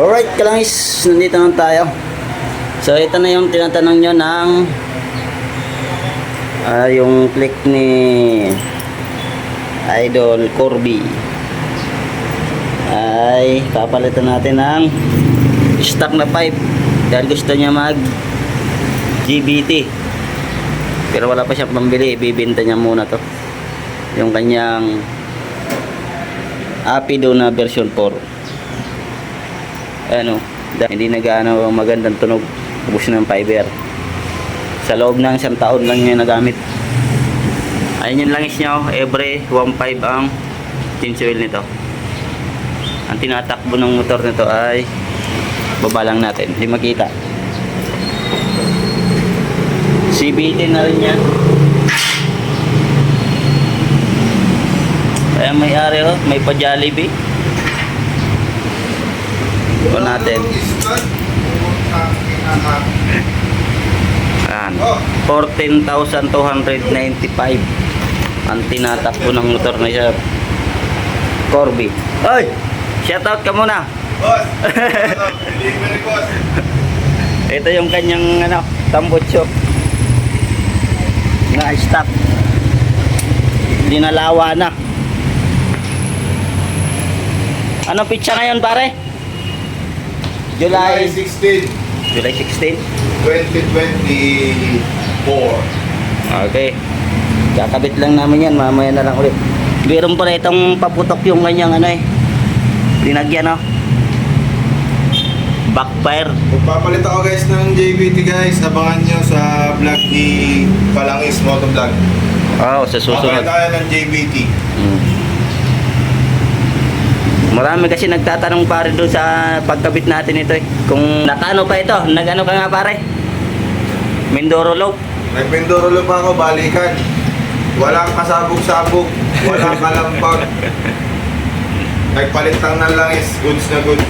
Alright, kalangis, nandito na tayo. So, ito na yung tinatanong nyo ng ah, yung click ni Idol Corby. Ay, papalitan natin ng stock na pipe. Dahil gusto niya mag GBT. Pero wala pa siyang pambili, ibibenta niya muna to. Yung kanyang Apido na version 4 ano, hindi nagaano ang magandang tunog ubos ng fiber. Sa loob ng isang taon lang niya nagamit. Ayun yung langis niya every 1.5 ang tinsuil nito. Ang tinatakbo ng motor nito ay baba lang natin hindi makita. CBT na rin yan. Kaya may ari oh, may pa Jollibee ito natin Ayan. 14,295 ang tinatakbo ng motor na siya Corby Oy! Shoutout ka muna Boss! Ito yung kanyang ano, tambutso na stock dinalawa na Anong pitsa ngayon pare? July July 16, July 16 2024. Okay. Kakabit lang namin yan. Mamaya na lang ulit. Meron pala itong paputok yung kanyang ano eh. Linagyan oh. Backfire. Magpapalit ako guys ng JBT guys. Abangan nyo sa vlog ni Palangis Motovlog. Oo, sa susunod. Papalit tayo ng JBT. Mm. Marami kasi nagtatanong pare doon sa pagkabit natin ito eh. Kung nakano pa ito, nagano ka nga pare? Mindoro Loop. Nagpindurulo pa ako, balikan. Walang kasabog-sabog. Walang kalampag. Nagpalit lang ng langis. Goods na goods.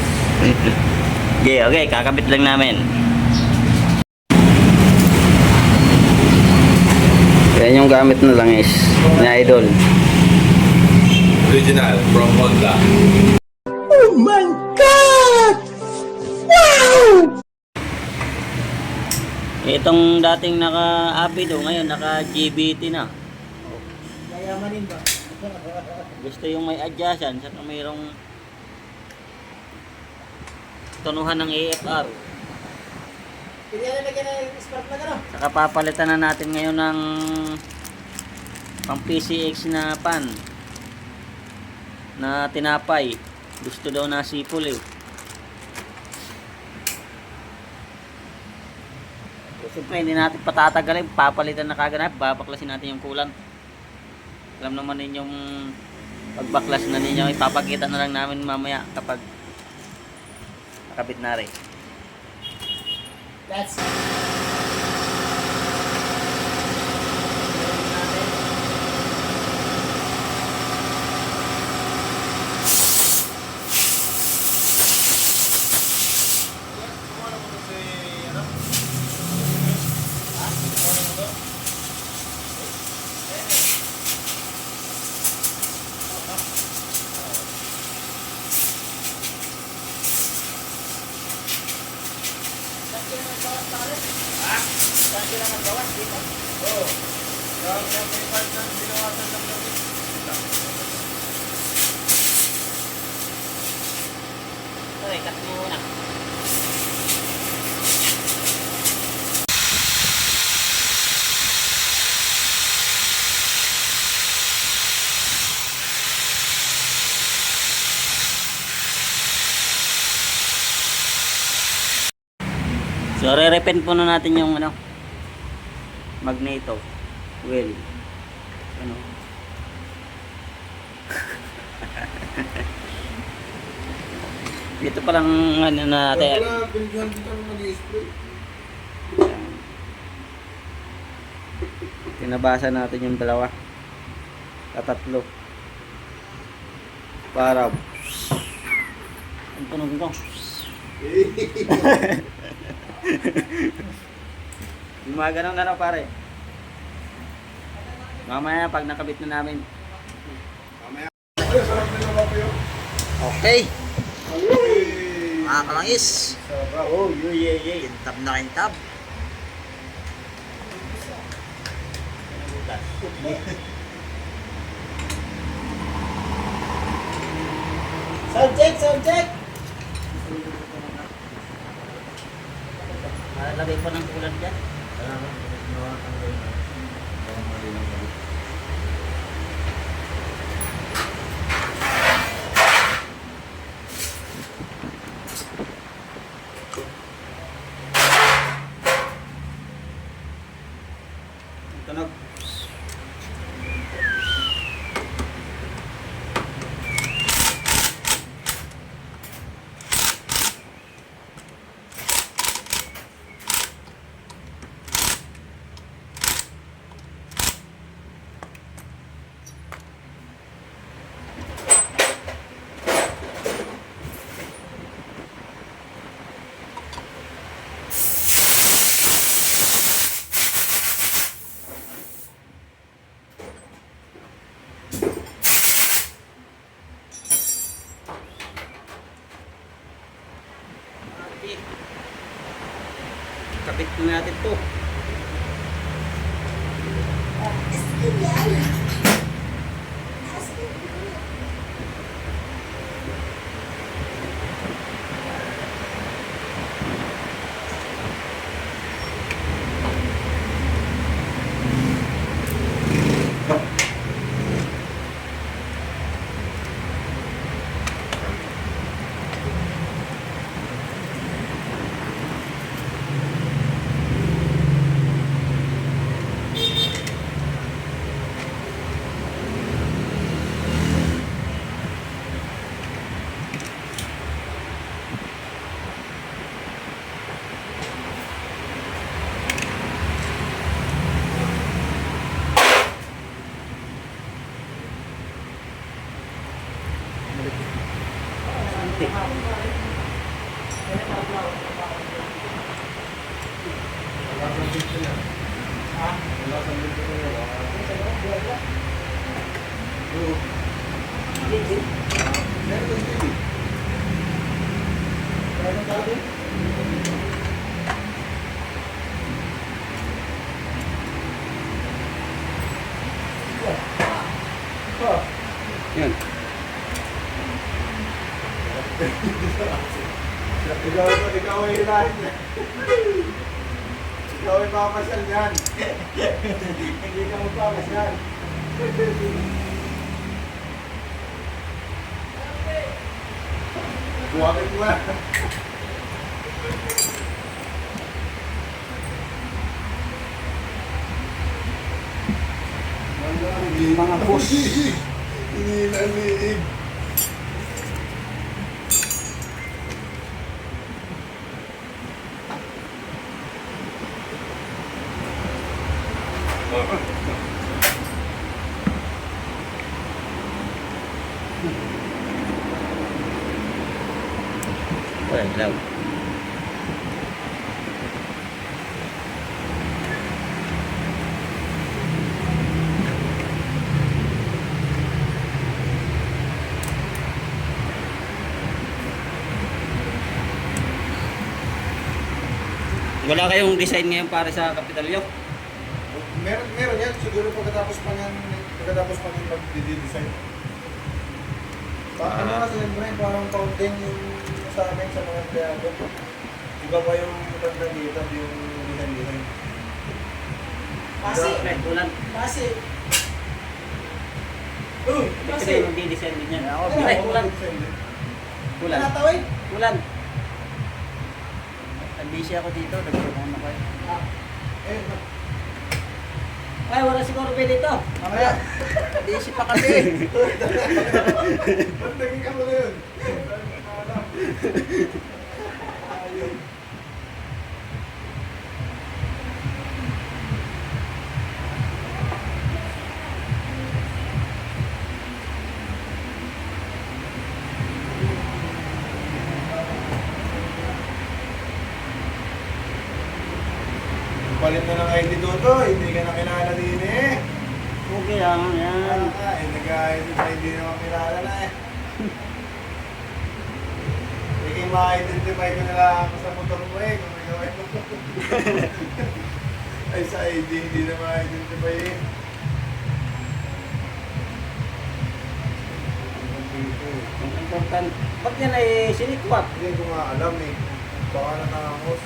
Okay, okay, kakabit lang namin. Yan yung gamit na langis ni Idol. Original from Honda. Itong dating naka-Apido, ngayon naka-GBT na. Yayamanin ba? Gusto yung may adjustan, saka mayroong tunuhan ng AFR. Saka papalitan na natin ngayon ng pang PCX na pan na tinapay. Gusto daw na sipol eh. Siyempre hindi natin patatagalin, papalitan na kagad natin, babaklasin natin yung kulang. Alam naman ninyong pagbaklas na ninyo, ipapakita na lang namin mamaya kapag nakabit na rin. That's So, re-repen po na natin yung ano, magneto. Well, ano, dito pa lang ano na natin. Wala, mag-spray. Tinabasa natin yung dalawa. Tatatlo. Para ang tunog ko. yung mga ganun ano pare. Mamaya pag nakabit na namin. Mamaya. Okay. Mga kalangis. Oh, yeah, yeah, yeah. Kintab na kintab. subject, subject. Para lagay ko ng kulat dyan. Salamat. Kabit na natin to. Yes, Santi. Yan ikaw, ikaw ay hirahin niya. Ikaw ay papasyal niyan. Hindi ka magpapasyal. Buwagin mo na. Mga boss. Hindi na liig. Wala kayong design ngayon para sa Kapitolyo? Meron, meron yan. Siguro pagkatapos pa yan, pagkatapos pa yan pag-design. Pa, uh, ano kasi yun, Brian, parang fountain yung sa amin sa mga empleyado. Iba pa yung pagkakita, yung design-design. Kasi, kasi, Uy, kasi, kasi, kasi, kasi, kasi, kasi, kasi, kasi, kasi, kasi, kasi, kasi, busy ako dito, nagkaroon ako kayo. Ah, eh, Ay, wala siguro pwede ito. Mamaya. busy pa kasi. Ba't naging ka mo na yun? sayang. Ayan. Ay, nag-aayos sa hindi naman kilala na eh. Hindi ma-identify ko nila ako sa motor mo eh. Kung ano nagawin mo. Ay, sa ID hindi na ma-identify eh. Ang important. Ba't yan ay sinikwat? Hindi ko nga alam eh. Baka nakangos.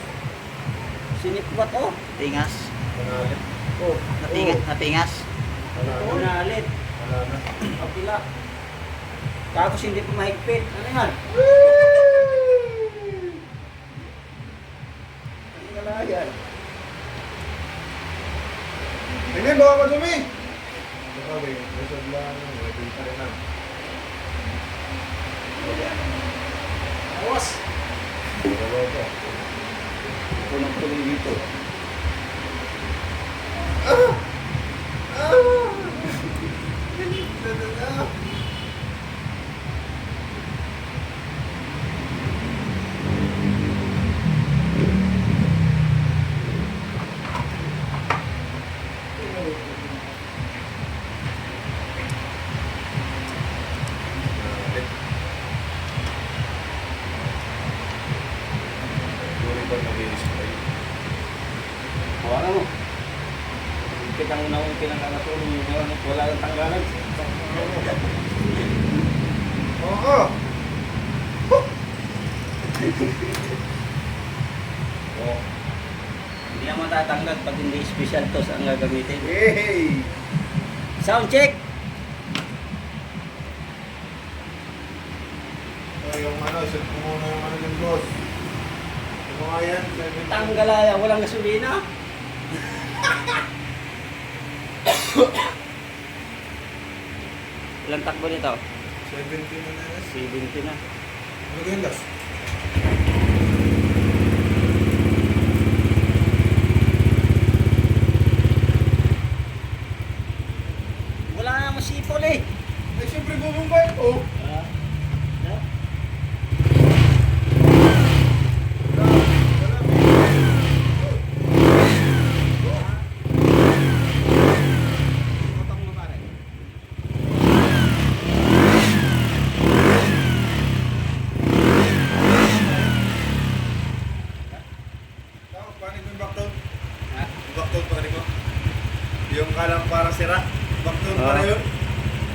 Sinikwat oh. Tingas. Tingas. Oh. Natingas. Natingas. Wala na. Unalit. Wala na. Kapila. Tapos hindi pa mahigpit. Ano yan? Ano wala yan? Hindi, baka madumi. Yun? Resod lang. Ready pa rin na. Awas! Baka ba? Tunog-tuloy dito. Ah! Ah! Ah! Ang unang pinagkakatulong yung wala, ng tanggalan. Oo! Oh. Hindi yan matatanggal pag hindi special tos ang gagamitin. Hey! Sound check! So, yung ano, set ko muna yung ano yung boss. Yung mga yan, 70. Tanggalaya, walang gasolina. Ilang takbo nito? 70 na na yan. 70 na. Ano yung last? Wala nga masipol eh. Eh, siyempre bumumbay ko. Ah, no? Utang mo pare. Tapos, paano yung backdown? Ha? Yung backdown paano ko? Yung kalang para sira. Backdown Ah. para yun.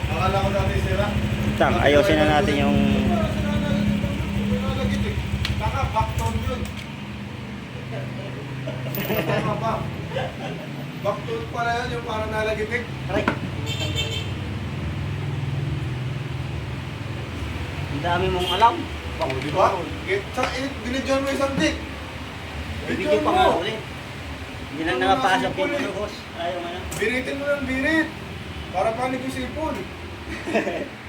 Akala ko dati sira. Tang, ayusin na natin yung. Taka, backdown yun. Tama ba? Backdown pala yun, yung parang nalagitik. Aray. Ang dami mong alam. Oh, di ba? Eh, binidyon mo isang dick. Binidyon pa nga mo. Hindi lang nakapasok yung boss. Ayaw nga na. Biritin mo ng birit. Para panig yung sipon.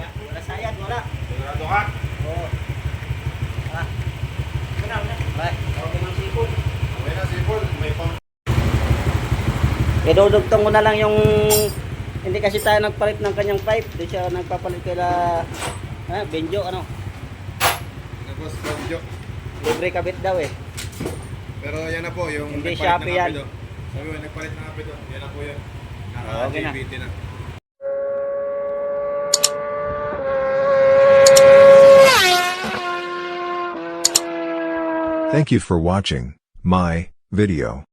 Yan. Wala sayad, wala. Sigurado ka? Oo. Ah. Wala, wala. Bye. Okay ng sipon. Okay na sipon. May pang... Idudugtong ko na lang yung hindi kasi tayo nagpalit ng kanyang pipe. Di siya nagpapalit kila ah, Benjo ano. Tapos video. Libre kabit daw eh. Pero yan na po, yung Hindi nagpalit ng yan. Sabi mo, nagpalit ng apido. Yan na po yan. Ah, okay na. Naka-JBT na. Thank you for watching my video.